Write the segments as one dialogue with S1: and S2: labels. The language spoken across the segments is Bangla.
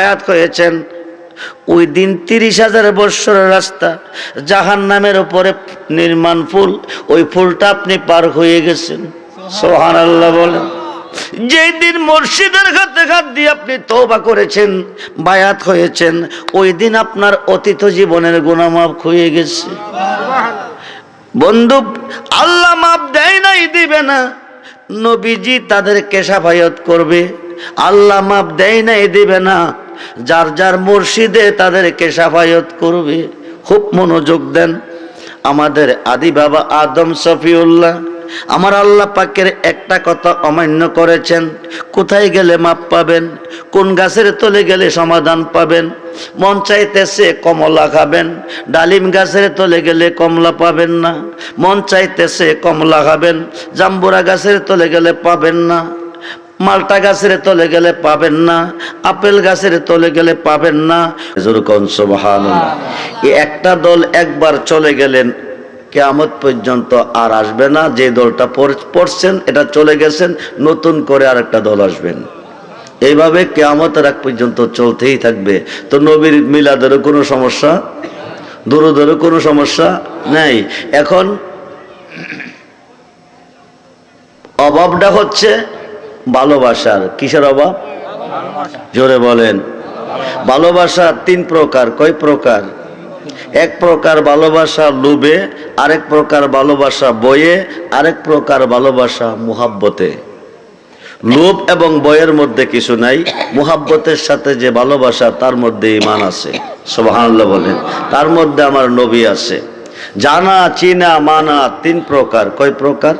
S1: আয়াত হয়েছেন ওই দিন তিরিশ হাজার বৎসরের রাস্তা জাহান নামের উপরে নির্মাণ ফুল ওই ফুলটা আপনি পার হয়ে গেছেন। সোহান আল্লাহ বলেন। যেই দিন মসজিদের খাতে খাত দিয়ে আপনি তৌবা করেছেন বায়াত হয়েছেন ওই দিন আপনার অতীত জীবনের গুণামাপ হয়ে গেছে। বন্ধু আল্লাহ মাপ দেয় নাই দিবে না। নবীজি তাদের কেশাফায়ত করবে। আল্লাহ মাপ দেয় নাই দিবে না। যার যার মুর্শিদে তাদের কেশাফায়ত করবে, খুব মনোযোগ দেন। আমাদের আদি বাবা আদম সফিউল্লাহ আমার আল্লাহ পাকের একটা কথা অমান্য করেছেন। কোথায় গেলে মাপ পাবেন? কোন গাছের তলে গেলে সমাধান পাবেন? মন চাইতেছে কমলা খাবেন, ডালিম গাছের তলে গেলে কমলা পাবেন না। মন চাইতেছে কমলা খাবেন, জাম্বুরা গাছের তলে গেলে পাবেন না। মালটা গাছের তলে গেলে পাবেন না, আপেল গাছের তলে গেলে পাবেন না। একটা দল একবার চলে গেলেন, কেয়ামত পর্যন্ত আর আসবে না। যে দলটা পড়- পড়ছেন, এটা চলে গেছেন, নতুন করে আর একটা দল আসবেন। এইভাবে কেয়ামতের এক পর্যন্ত চলতেই থাকবে। তো নবীর মিলাদেরও কোনো সমস্যা? দূরদেরও কোনো সমস্যা? নেই। এখন অভাবটা হচ্ছে ভালোবাসার, কিসের অভাব? জোরে বলেন। ভালোবাসা তিন প্রকার, কয় প্রকার? এক প্রকার ভালোবাসা লোভে, আরেক প্রকার ভালোবাসা বয়ে আরেক প্রকার ভালোবাসা মুহাব্বতে। লোভ এবং বয়ের মধ্যে কিছু নাই, মুহাব্বতের সাথে যে ভালোবাসা, তার মধ্যে ইমান আছে। সুবহানাল্লাহ বলেন। তার মধ্যে আমার নবী আছে। জানা, চিনা, মানা তিন প্রকার, কয় প্রকার?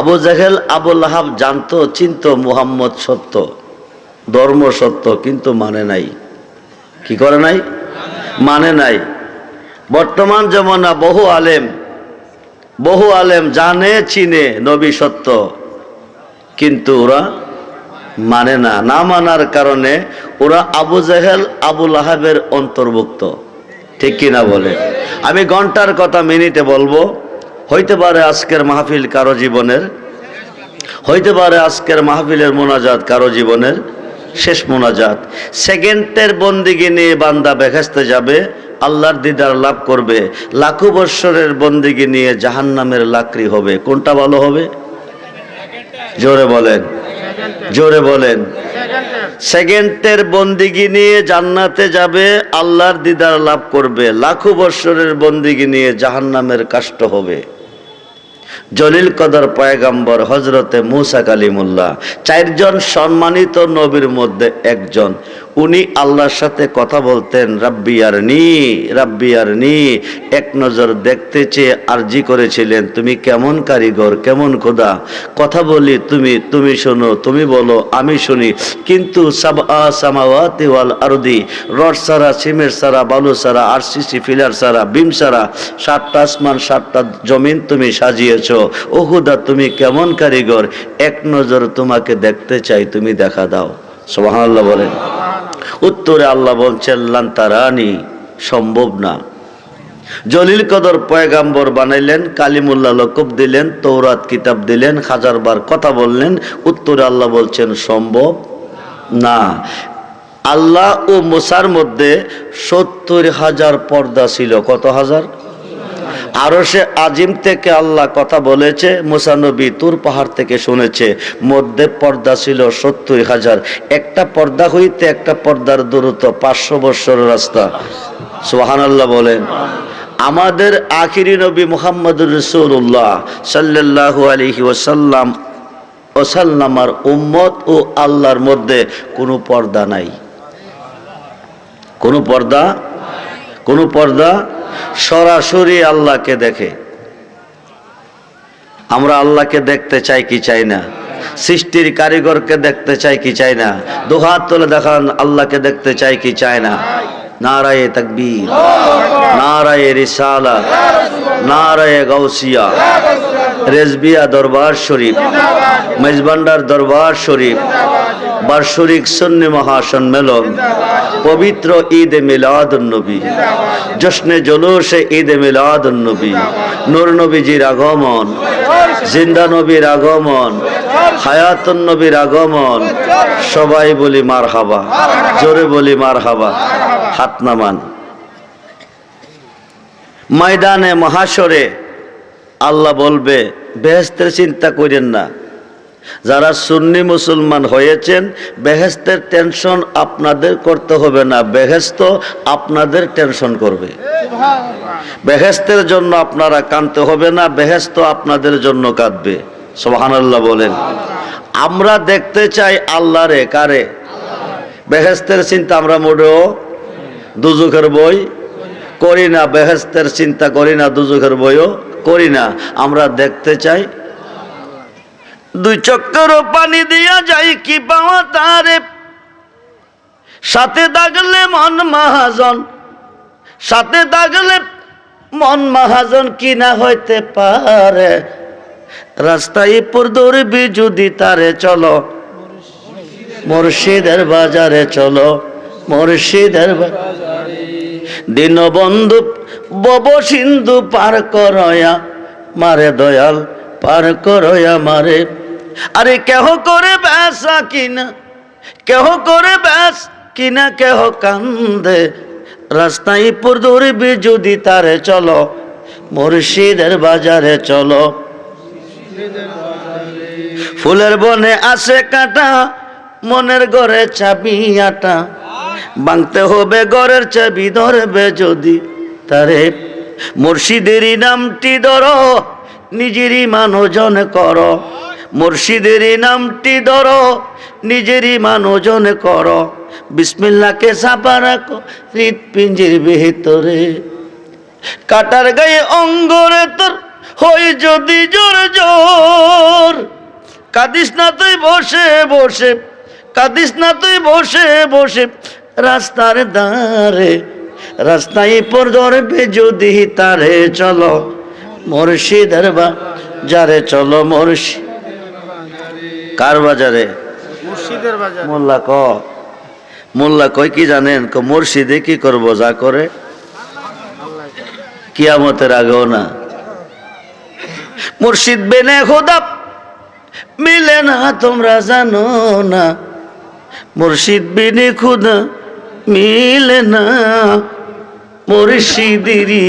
S1: আবু জাহেল আবুল আহাব জানতো, চিনতো মুহাম্মদ সত্য, ধর্ম সত্য, কিন্তু মানে নাই। কি করে নাই? মানে নাই। বর্তমান জমানা বহু আলেম বহু আলেম জানে, চিনে নবী সত্য, কিন্তু ওরা মানে না। না মানার কারণে ওরা আবু জাহেল আবুল আহাবের অন্তর্ভুক্ত। ঠিক কিনা বলে আমি ঘণ্টার কথা মিনিটে বলব। হইতে পারে আজকের মাহফিল কারও জীবনের, হইতে পারে আজকের মাহফিলের মোনাজাত কারও জীবনের, শেষ মোনাজাত। সেকেন্ডের বন্দিগি নিয়ে বান্দা বেখাস্তে যাবে, আল্লাহর দিদার লাভ করবে। লাখো বৎসরের বন্দিগি নিয়ে জাহান্নামের লাকড়ি হবে। কোনটা ভালো হবে? জোরে বলেন। জোরে বলেন। সেকেন্ডের বন্দিগি নিয়ে জান্নাতে যাবে, আল্লাহর দিদার লাভ করবে। লাখো বৎসরের বন্দিগি নিয়ে জাহান্নামের কাষ্ট হবে। জলিল কদর পয়গাম্বর হজরতে মুসা কালিমুল্লাহ। চারজন সম্মানিত নবীর মধ্যে একজন। উনি আল্লাহর সাথে কথা বলতেন রাব্বিয়ার নি রাব্বিয়ার নি এক নজর দেখতে চেয়ে আরজি করেছিলেন, তুমি কেমন কারিগর, কেমন খোদা? কথা বলি, তুমি তুমি শোনো, তুমি বলো, আমি শুনি। কিন্তু সাবা সামাওয়াতি ওয়াল আরদি, রড সারা সিমের সারা, বালু সারা, আরসিসি, ফিলার সারা, বিম সারা, সাতটা আসমান, সাতটা জমিন তুমি সাজিয়েছো। ও খুদা, তুমি কেমন কারিগর? এক নজর তোমাকে দেখতে চাই, তুমি দেখা দাও। সুবহানাল্লাহ বলেন। উত্তরে আল্লাহ বলছেন লান্তারানি সম্ভব না। জলিল কদর পয়গাম্বর বানাইলেন, কালিমুল্লাহ লকব দিলেন তৌরাত কিতাব দিলেন হাজারবার কথা বললেন, উত্তরে আল্লাহ বলছেন, সম্ভব না। আল্লাহ ও মোসার মধ্যে সত্তর হাজার পর্দা ছিল। কত হাজার? আরও সে আজিম থেকে আল্লাহ কথা বলেছে মুসানবী তুর পাহাড় থেকে শুনেছে, মধ্যে পর্দা ছিল সত্তর হাজার। একটা পর্দা হইতে একটা পর্দার দূরত্ব পাঁচশো বৎসরের রাস্তা। সোহান আল্লাহ বলেন, আমাদের আখিরি নবী মুহাম্মদুর রসুল্লাহ সাল্লাল্লাহু আলহি ওসাল্লাম ওসাল্লামার উম্মত ও আল্লাহর মধ্যে কোনো পর্দা নাই। কোনো পর্দা কোনো পর্দা সরাসরি আল্লাহকে দেখে। আমরা আল্লাহকে দেখতে চাই কি চাই না? সৃষ্টির কারিগরকে দেখতে চাই কি চাই না? দুহাত তুলে দেখান, আল্লাহকে দেখতে চাই কি চাই না? নারায়ে তাকবীর, নারায়ে রিসালা, নারায়ে গাউসিয়া, রেজবিয়া দরবার শরীফ, মেজবান্ডার দরবার শরীফ বার্ষরিক সন্নি মহাসম্মেলন, পবিত্র ঈদ মিলাদ নবী, জশ্নে জলুসে ঈদ মিলাদ নবী, নূর নবীজির আগমন, জিন্দা নবীর আগমন, হায়াতুন নবীর আগমন, সবাই বলি মার হাবা জোরে বলি মার হাবা হাত নামান। ময়দানে মহাশরে আল্লাহ বলবে বেহেস্তের চিন্তা করেন না। যারা সুন্নি মুসলমান হয়েছেন বেহেস্তের টেনশন আপনাদের করতে হবে না। বেহেস্ত আপনাদের টেনশন করবে। বেহেস্তের জন্য আপনারা কাঁদতে হবে না বেহেস্ত আপনাদের জন্য কাঁদবে। সোহানাল্লাহ বলেন। আমরা দেখতে চাই আল্লাহরে, কারে? বেহেস্তের চিন্তা আমরা মোটেও দুজুখের বই করি না। বেহেস্তের চিন্তা করি না দুজুখের বইও করি না। আমরা দেখতে চাই দুই চক্কর পানি দিয়া যাই কি পাওয়া তারে। সাথে দাগলে মন মহাজন, সাথে দাগলে মন মহাজন কিনা হইতে পারে। রাস্তায় পর দৌড়বি যদি তারে চলো, মুর্শিদের বাজারে চলো, মুর্শিদের দীনবন্ধু বব সিন্ধু পার করয়া, মারে দয়াল পার করয়া মারে আরে কেহ করে বেসা কিনা কেহ করে ব্যাস কিনা কেহ কান্দে? রাস্তায় পুর দৌড়বি যদি তারে চলো, মুর্শিদের বাজারে চলো। ফুলের বনে আসে কাটা, মনের ঘরে চাবি আটা। বাংতে হবে ঘরের চাবি, ধরবে যদি তারে। মুর্শিদেরই নামটি ধরো, নিজেরই মানজন কর। মুর্শিদেরই নামটি ধর, নিজেরই মানজন কর। বিসমিল্লাকে চাপা রাখো হৃৎপিঞ্জির ভিতরে। কাটার গায়ে অঙ্গরে তোর হই যদি জোর জোর। কাঁদিস না তুই বসে বসে, কাঁদিস না তুই বসে বসে রাস্তার ধারে। রাস্তায় পর ধরবে যদি তারে চলো মুর্শিদের বা যারে চলো মুর্শি কার বাজারে?
S2: মুর্শিদের বাজার।
S1: মোল্লা ক। মোল্লা কয় কি জানেন? ক মুর্শিদে কি করব যা করে? কিয়ামতের আগেও না। মুর্শিদ বেনে খোদা মিলে না তোমরা জানো না। মুর্শিদ বিনে খুদা মিলে না। মুর্শিদিরি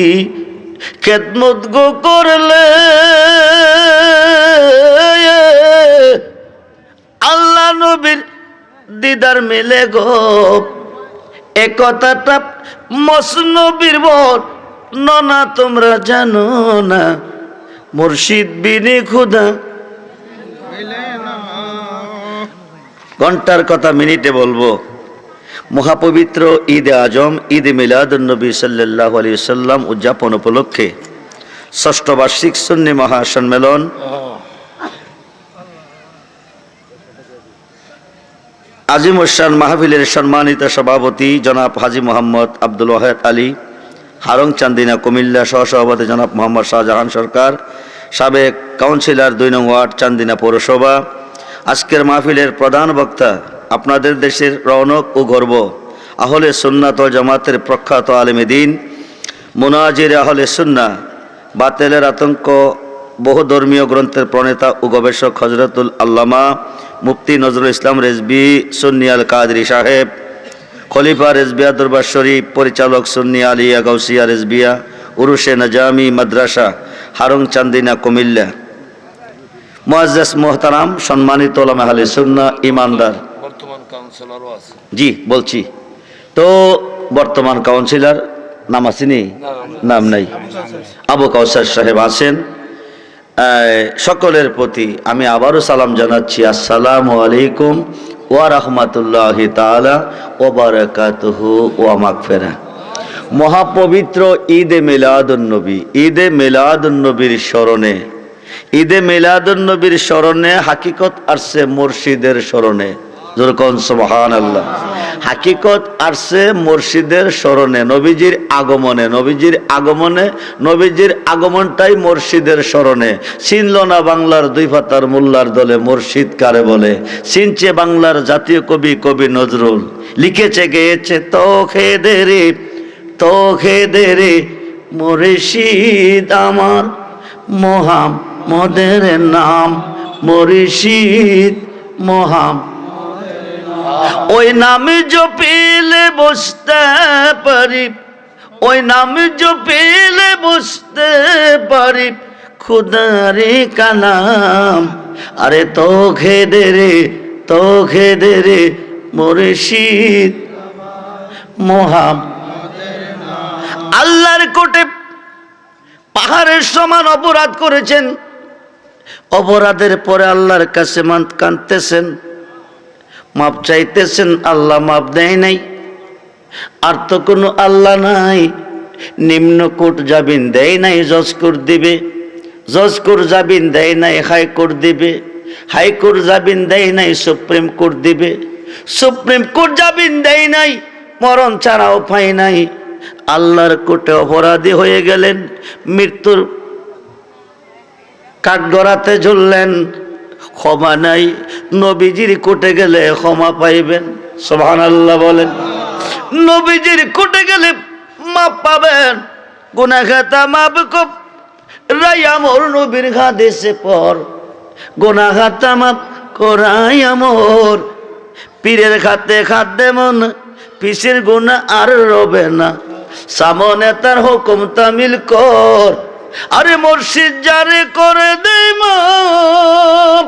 S1: খেদমত গো করলে। আল্লাহ নবীর দিদার মেলে গো। এ কথাটা মসনবীর বল না তোমরা জানো না। মুর্শিদ বিনে খুদা। ঘণ্টার কথা মিনিটে বলব। মহাপবিত্র ঈদ আজম, ঈদ মিলাদুন্নবী সাল্লাহ আলী সাল্লাম উদযাপন উপলক্ষে ষষ্ঠ বার্ষিক সুন্নি মহাসম্মেলন আজিম উসান মাহফিলের সম্মানিত সভাপতি জনাব হাজি মোহাম্মদ আব্দুল ওয়াহেদ আলী, হারং চান্দিনা কুমিল্লা সহসভাপতি জনাব মোহাম্মদ শাহজাহান সরকার, সাবেক কাউন্সিলর দুই নং ওয়ার্ড চান্দিনা পৌরসভা। আজকের মাহফিলের প্রধান বক্তা আপনাদের দেশের রৌনক ও গর্ব, আহলে সুন্নাত জামাতের প্রখ্যাত আলেমে দিন, মুনাজির আহলে সুন্না বাতেলের আতঙ্ক বহু ধর্মীয় গ্রন্থের প্রণেতা ও গবেষক হজরতুল আল্লামা মুফতি নজরুল ইসলাম রেজবি সুন্নিয়াল কাদরি সাহেব খলিফা রেজবিয়া দরবার শরীফ পরিচালক সুন্নি আলিয়া গৌসিয়া রেজবিয়া উরুশে নজামি মাদ্রাসা হারং চান্দিনা কুমিল্লা। মুআজ্জাজ মোহতারাম সম্মানিত ওলামা সুন্নাহ ইমানদার
S2: বর্তমান কাউন্সিলরও আছে।
S1: জি বলছি। তো বর্তমান কাউন্সিলর নাম আসেনি নাম নাই। আবু কাউসার সাহেব আছেন। সকলের প্রতি আমি আবারও সালাম জানাচ্ছি। আসসালাম আলাইকুম ওয়া রহমতুল্লাহ তাআলা ও বারাকাতহ ওয়া ফেরা মহাপবিত্র ঈদে মিলাদুন্নবী ঈদে মিলাদুন্নবীর স্মরণে, ঈদে মিলাদুন্নবীর স্মরণে হাকিকত আসছে মুর্শিদের স্মরণে আল্লাহ হাকিকত আসছে মুর্শিদের স্মরণে, নবীজির আগমনে নবীজির আগমনে, নবীজির আগমনটাই মুর্শিদের স্মরণে। চিনল না বাংলার দুই ফাতার মোল্লার দলে মুর্শিদ কারে বলে? চিনছে বাংলার জাতীয় কবি কবি নজরুল। লিখেছে, গেয়েছে তো খেদে রে তো খেদে রে মুর্শিদ আমার মোহাম্মদের নাম, মরিশিদ মহাম ওই নামে জপিলে বসতে পারি, ওই নামে জপিলে বসতে পারি, খুদারে কালাম। আরে তো খেদে রে তো খেদে রে, মরিশিদ। মহাম আল্লাহর কোটে পাহাড়ের সমান অপরাধ করেছেন, অপরাধের পরে আল্লাহর কাছে মান কাঁদতেছেন। মাপ চাইতেছেন, আল্লাহ মাপ দেয় নাই। আর তো কোনো আল্লাহ নাই। নিম্ন কোর্ট জামিন দেয় নাই জজ কোর্ট দিবে। জজ কোর্ট জামিন দেয় নাই, হাইকোর্ট দিবে। হাইকোর্ট জামিন দেয় নাই, সুপ্রিম কোর্ট দিবে। সুপ্রিম কোর্ট জামিন দেয় নাই, মরণ ছাড়া উপায় নাই। আল্লাহর কোর্টে অপরাধী হয়ে গেলেন, মৃত্যুর কাঠগড়াতে ঝুললেন। ক্ষমা নাই, নবীজির কোটে গেলে ক্ষমা পাইবেন সোহান আল্লাহ বলেন। নবীজির কোটে গেলে মাপ পাবেন গুনাখাতা মাপ কপ রাই আমর নবীর ঘাদেশে পর গুনাখাতা মাপ করাই আমর পীরের খাতে খাদ্যে মন, পিসের গুণা আর রবে না। সামনে তার হুকুম তামিল কর, আরে মুর্শিদ জারে করে দে মাপ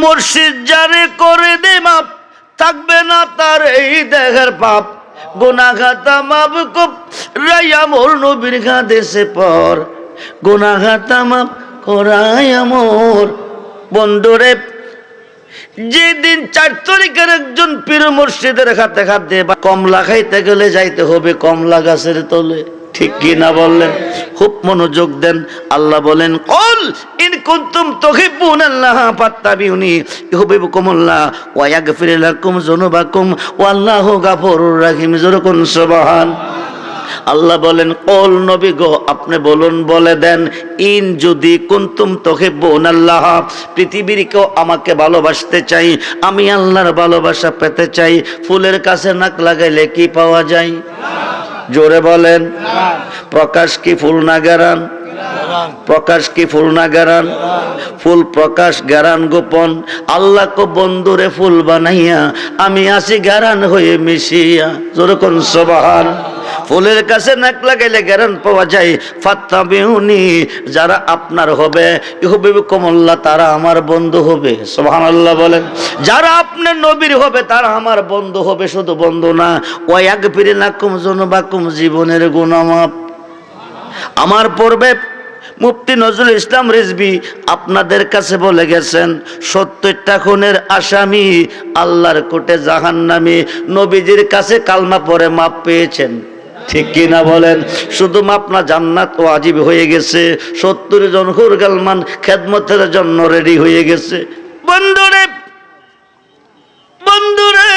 S1: মুর্শিদ জারে করে দে মাপ, থাকবে না তার এই দেহের পাপ। গুনাঘাতা মাপ কপ রাইয়া মোর নবীর দেশে পর। গুনাঘাতা মাপ করাই আমর। বন্ধুরে, যেদিন চার তারিখের একজন পীর মুর্শিদের খাতে খাতে বা কমলা খাইতে গেলে যাইতে হবে কমলা গাছের তলে। ঠিক কি না বললেন? খুব মনোযোগ দেন। আল্লাহ বলেন, কল ইন কুনতুম তুহিব্বুন আল্লাহ ফাত্তাবিউনি ইউহিব্বুকুমুল্লাহ ওয়া ইয়াগফির লাকুম যুনুবাকুম ওয়াল্লাহু গাফুরুর রাহিম। যরকুন সুবহান। আল্লাহ বলেন, কল নবী গো, আপনি বলুন, বলে দেন, ইন যদি কুন্তুম তোকে বোন আল্লাহ, পৃথিবীর কেউ আমাকে ভালোবাসতে চাই, আমি আল্লাহর ভালোবাসা পেতে চাই, ফুলের কাছে নাক লাগাইলে কি পাওয়া যায়? জোরে বলেন। প্রকাশ কি ফুল না গেরান? প্রকাশ কি ফুল না গেরান? ফুল প্রকাশ গেরান গোপন। আল্লাহ কো বন্ধুরে ফুল বানাইয়া আমি আসি গেরান হয়ে মিশিয়া। জোরে কোন সবাহান। ফুলের কাছে নাক লাগাইলে গেরান পাওয়া যায়। ফাত্তা বেহুনি যারা আপনার হবে, ইহবিব কমল্লা, তারা আমার বন্ধু হবে। সোহান আল্লাহ বলেন। যারা আপনার নবীর হবে, তারা আমার বন্ধু হবে, শুধু বন্ধু না। ওই এক ফিরে লাকুম জনবাকুম, জীবনের গুণমাপ। আমার পূর্বে মুফতি নজরুল ইসলাম রিজবি আপনাদের কাছে বলে গেছেন, সত্তরটা খুনের আসামি আল্লাহর কোটে জাহান্নামি। নবীজির কাছে কালমা পরে মাপ পেয়েছেন। ঠিক কি না বলেন? শুধু মাপ না, জান্নাত ও আজীব হয়ে গেছে। সত্তর জন হুর গালমান খেদমতের জন্য রেডি হয়ে গেছে। বন্ধুরে বন্ধুরে,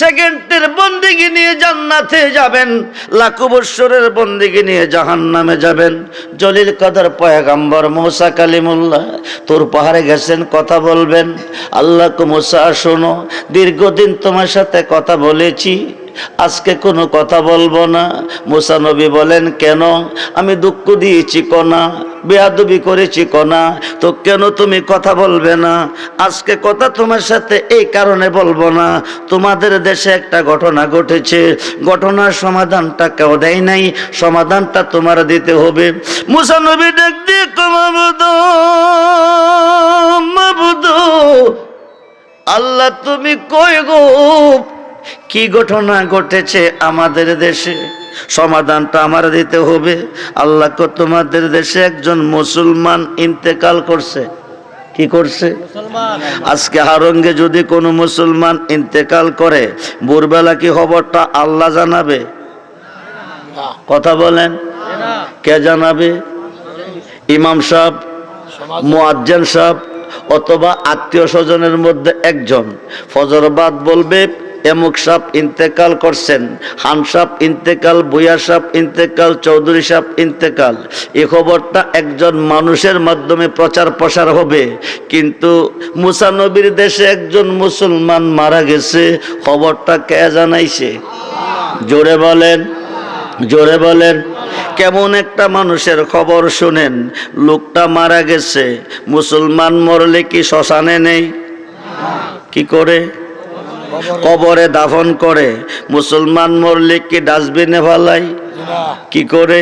S1: সেকেন্ডের বন্দিগি নিয়ে জান্নাতে যাবেন, লাখো বৎসরের বন্দিগি নিয়ে জাহান্নামে যাবেন। জলিল কদর পয়গাম্বর মোসা কালিমুল্লাহ, তোর পাহাড়ে গেছেন, কথা বলবেন। আল্লাহ মোসা, শোনো, দীর্ঘদিন তোমার সাথে কথা বলেছি। আজকে কোনো কথা বলব না। মুসানবী বলেন, কেন? আমি দুঃখ দিয়েছি কনা, বেয়াদবি করেছি কনা, তো কেন তুমি কথা বলবে না? আজকে কথা তোমার সাথে এই কারণে বলব না। তোমাদের দেশে একটা ঘটনা ঘটেছে। ঘটনার সমাধানটা কেউ দেয় নাই। সমাধানটা তোমার দিতে হবে। মুসা নবী ডাক আল্লাহ তুমি কই গো? কি ঘটনা ঘটেছে আমাদের দেশে? সমাধানটা আমার দিতে হবে। আল্লাহকে তোমাদের দেশে একজন মুসলমান ইন্তেকাল করছে। কি করছে? আজকে হারঙ্গে যদি কোনো মুসলমান ইন্তেকাল করে ভোরবেলা কি খবরটা আল্লাহ জানাবে? কথা বলেন। কে জানাবে? ইমাম সাহেব মুয়াজ্জেন সাহেব অথবা আত্মীয় স্বজনের মধ্যে একজন। ফজরবাদ বলবে এমুক সাপ ইন্তেকাল করছেন, হান সাপ ইন্তেকাল, বুয়া সাপ ইন্তেকাল, চৌধুরী সাপ ইন্তেকাল। এ খবরটা একজন মানুষের মাধ্যমে প্রচার প্রসার হবে। কিন্তু মুসানবীর দেশে একজন মুসলমান মারা গেছে, খবরটা কে জানাইছে? জোরে বলেন জোরে বলেন। কেমন একটা মানুষের খবর শুনেন, লোকটা মারা গেছে, মুসলমান মরলে কি শ্মশানে নেই? কি করে? কবরে দাফন করে, মুসলমান মরলে কি ডাস্টবিনে ফেলাই? কি করে?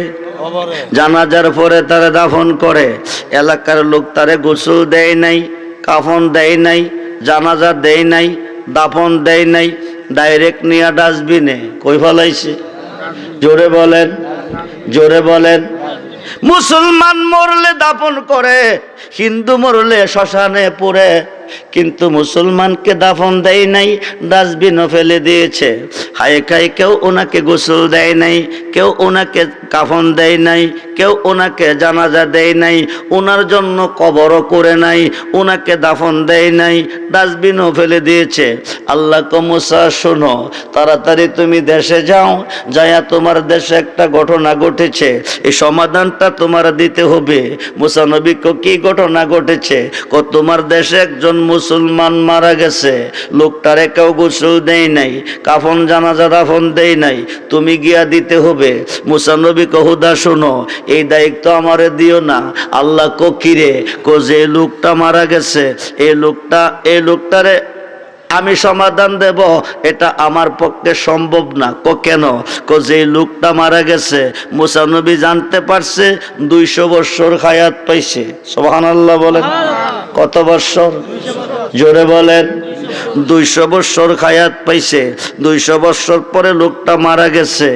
S1: জানাজার পরে তারা দাফন করে, এলাকার লোক তারে গোসল দেয় নাই, কাফন দেয় নাই, জানাজা দেয় নাই, দাফন দেয় নাই, ডাইরেক্ট নিয়ে ডাস্টবিনে। কই ফেলাইছে? জোরে বলেন জোরে বলেন। মুসলমান মরলে দাফন করে, হিন্দু মরলে শ্মশানে পড়ে কিন্তু মুসলমানকে দাফন দেয় নাই, ডাস্টবিনও ফেলে দিয়েছে। হায় খাই কেউ ওনাকে গোসল দেয় নাই, কেউ ওনাকে কাফন দেয় নাই, কেউ ওনাকে জানাজা দেয় নাই, ওনার জন্য কবরও করে নাই, ওনাকে দাফন দেয় নাই, ডাস্টবিনও ফেলে দিয়েছে। আল্লাহ কমসা শোনো, তাড়াতাড়ি তুমি দেশে যাও, যায়া তোমার দেশে একটা ঘটনা ঘটেছে এই সমাধানটা তোমার দিতে হবে। মুসানবিক কি ঘটনা ঘটেছে? তোমার দেশে একজন মুসলমান মারা গেছে, লোকটারে কেউ গোসল দেয় নাই, কাফন জানাজা দাফন দেয় নাই, তুমি গিয়া দিতে হবে। মুসানবী কহুদা শোনো, এই দায়িত্ব আমারে দিও না, আল্লাহ কিরে কো যে লোকটা মারা গেছে এই লোকটা এই লোকটারে আমি সমাধান দেব, এটা আমার পক্ষে সম্ভব না। কো কেন? কো যে লোকটা মারা গেছে মুসানবী জানতে পারছে, দুইশো বৎসর খায়াত পাইছে। সোহান আল্লাহ বলেন কত বৎসর জোরে বলেন। দুইশো বৎসর খায়াত পাইছে দুইশো বৎসর পরে লোকটা মারা গেছে।